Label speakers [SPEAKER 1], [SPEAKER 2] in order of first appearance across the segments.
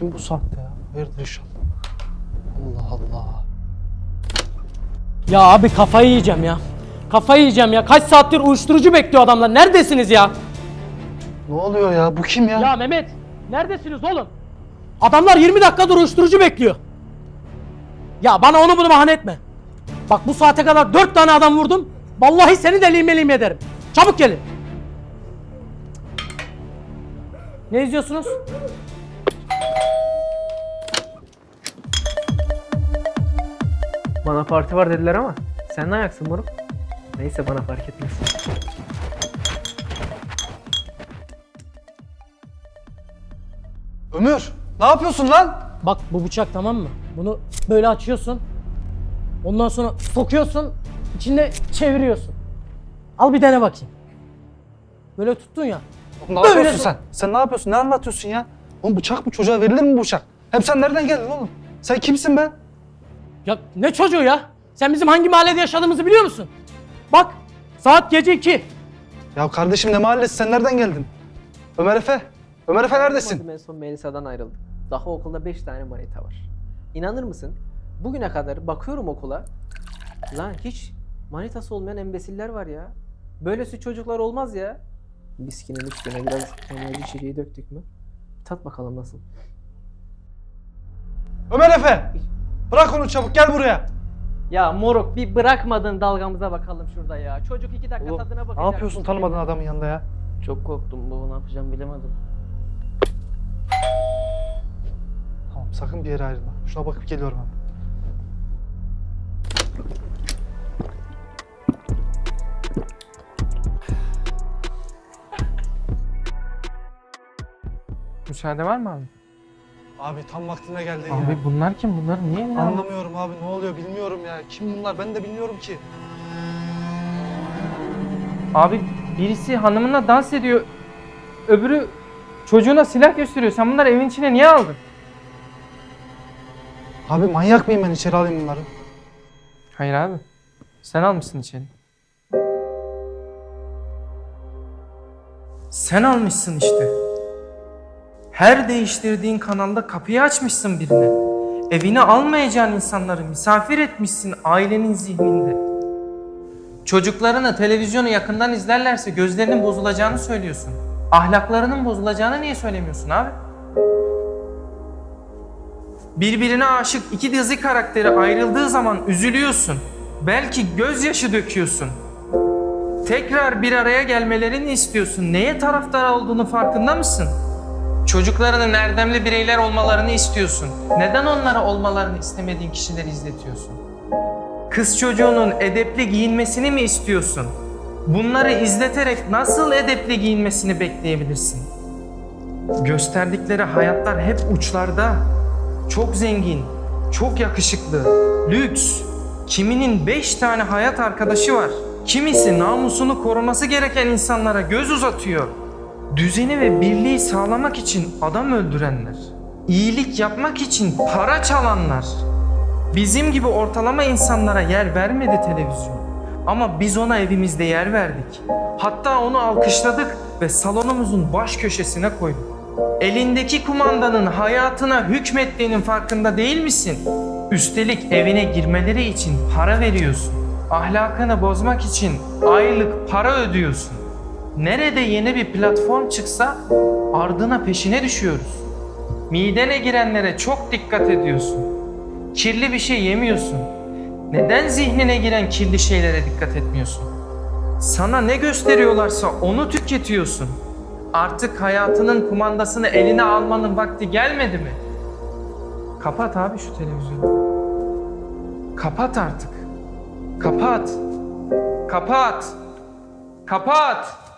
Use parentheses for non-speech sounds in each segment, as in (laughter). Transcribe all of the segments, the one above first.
[SPEAKER 1] Kim bu saatte ya? Hayırdır inşallah. Allah Allah.
[SPEAKER 2] Ya abi kafayı yiyeceğim ya. Kafayı yiyeceğim ya. Kaç saattir uyuşturucu bekliyor adamlar. Neredesiniz ya?
[SPEAKER 1] Ne oluyor ya? Bu kim ya?
[SPEAKER 2] Ya Mehmet, neredesiniz oğlum? Adamlar 20 dakikadır uyuşturucu bekliyor. Ya bana onu bunu bahane etme. Bak bu saate kadar 4 tane adam vurdum. Vallahi seni de lime lime ederim. Çabuk gelin. Ne izliyorsunuz?
[SPEAKER 3] Bana parti var dediler ama sen ne ayaksın moruk? Neyse bana fark etmez.
[SPEAKER 1] Ömür, ne yapıyorsun lan?
[SPEAKER 2] Bak bu bıçak tamam mı? Bunu böyle açıyorsun. Ondan sonra sokuyorsun. içinde çeviriyorsun. Al bir dene bakayım. Böyle tuttun ya.
[SPEAKER 1] Ne
[SPEAKER 2] Böyle
[SPEAKER 1] yapıyorsun sen? Sen ne yapıyorsun? Ne anlatıyorsun ya? Oğlum bıçak mı? Çocuğa verilir mi bıçak? Hem sen nereden geldin oğlum? Sen kimsin be?
[SPEAKER 2] Ya ne çocuğu ya? Sen bizim hangi mahallede yaşadığımızı biliyor musun? Bak saat gece 2.
[SPEAKER 1] Ya kardeşim ne mahallesi? Sen nereden geldin? Ömer Efe. Ömer Efe neredesin?
[SPEAKER 3] En son Melisa'dan ayrıldık. Daha okulda 5 tane manita var. İnanır mısın? Bugüne kadar bakıyorum okula. Lan hiç manitası olmayan embesiller var ya. Böylesi çocuklar olmaz ya. Biskinin üstüne biraz enerji içeriği döktük mü? Tat bakalım nasıl.
[SPEAKER 1] Ömer Efe! Bırak onu çabuk gel buraya.
[SPEAKER 3] Ya moruk bir bırakmadın dalgamıza bakalım şurada ya. Çocuk iki dakika
[SPEAKER 1] Oğlum,
[SPEAKER 3] tadına
[SPEAKER 1] ne
[SPEAKER 3] bakacak.
[SPEAKER 1] yapıyorsun tanımadığın adamın yanında ya?
[SPEAKER 3] Çok korktum bu ne yapacağım bilemedim.
[SPEAKER 1] Tamam sakın bir yere ayrılma. Şuna bakıp geliyorum hemen.
[SPEAKER 4] Müsaade var mı abi?
[SPEAKER 1] Abi tam vaktine geldin ya.
[SPEAKER 4] Abi bunlar kim? Bunlar niye? ne?
[SPEAKER 1] Anlamıyorum abi ne oluyor bilmiyorum ya. Kim bunlar ben de bilmiyorum ki.
[SPEAKER 4] Abi birisi hanımına dans ediyor. Öbürü çocuğuna silah gösteriyor. Sen bunları evin içine niye aldın?
[SPEAKER 1] Abi manyak mıyım ben içeri alayım bunları?
[SPEAKER 4] Hayır abi. Sen almışsın içeri. Sen almışsın işte. Her değiştirdiğin kanalda kapıyı açmışsın birine. Evine almayacağın insanları misafir etmişsin ailenin zihninde. Çocuklarını televizyonu yakından izlerlerse gözlerinin bozulacağını söylüyorsun. Ahlaklarının bozulacağını niye söylemiyorsun abi? Birbirine aşık iki dizi karakteri ayrıldığı zaman üzülüyorsun. Belki gözyaşı döküyorsun. Tekrar bir araya gelmelerini istiyorsun. Neye taraftar olduğunu farkında mısın? Çocuklarının erdemli bireyler olmalarını istiyorsun. Neden onlara olmalarını istemediğin kişileri izletiyorsun? Kız çocuğunun edepli giyinmesini mi istiyorsun? Bunları izleterek nasıl edepli giyinmesini bekleyebilirsin? Gösterdikleri hayatlar hep uçlarda. Çok zengin, çok yakışıklı, lüks. Kiminin beş tane hayat arkadaşı var. Kimisi namusunu koruması gereken insanlara göz uzatıyor. Düzeni ve birliği sağlamak için adam öldürenler. iyilik yapmak için para çalanlar. Bizim gibi ortalama insanlara yer vermedi televizyon. Ama biz ona evimizde yer verdik. Hatta onu alkışladık ve salonumuzun baş köşesine koyduk. Elindeki kumandanın hayatına hükmettiğinin farkında değil misin? Üstelik evine girmeleri için para veriyorsun. Ahlakını bozmak için aylık para ödüyorsun. Nerede yeni bir platform çıksa ardına peşine düşüyoruz. Midene girenlere çok dikkat ediyorsun. Kirli bir şey yemiyorsun. Neden zihnine giren kirli şeylere dikkat etmiyorsun? Sana ne gösteriyorlarsa onu tüketiyorsun. Artık hayatının kumandasını eline almanın vakti gelmedi mi? Kapat abi şu televizyonu. Kapat artık. Kapat. Kapat. Kapat.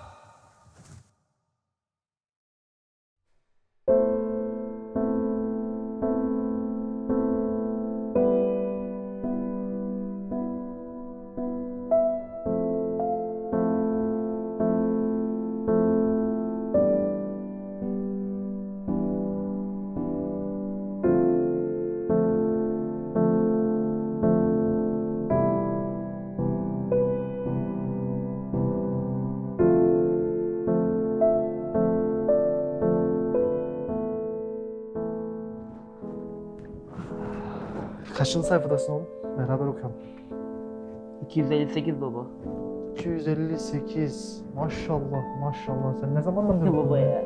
[SPEAKER 1] Kaçıncı sayfadasın oğlum? Beraber okuyalım.
[SPEAKER 5] 258 baba.
[SPEAKER 1] 258. Maşallah maşallah. Sen ne zamandan beri (laughs)
[SPEAKER 5] baba ya.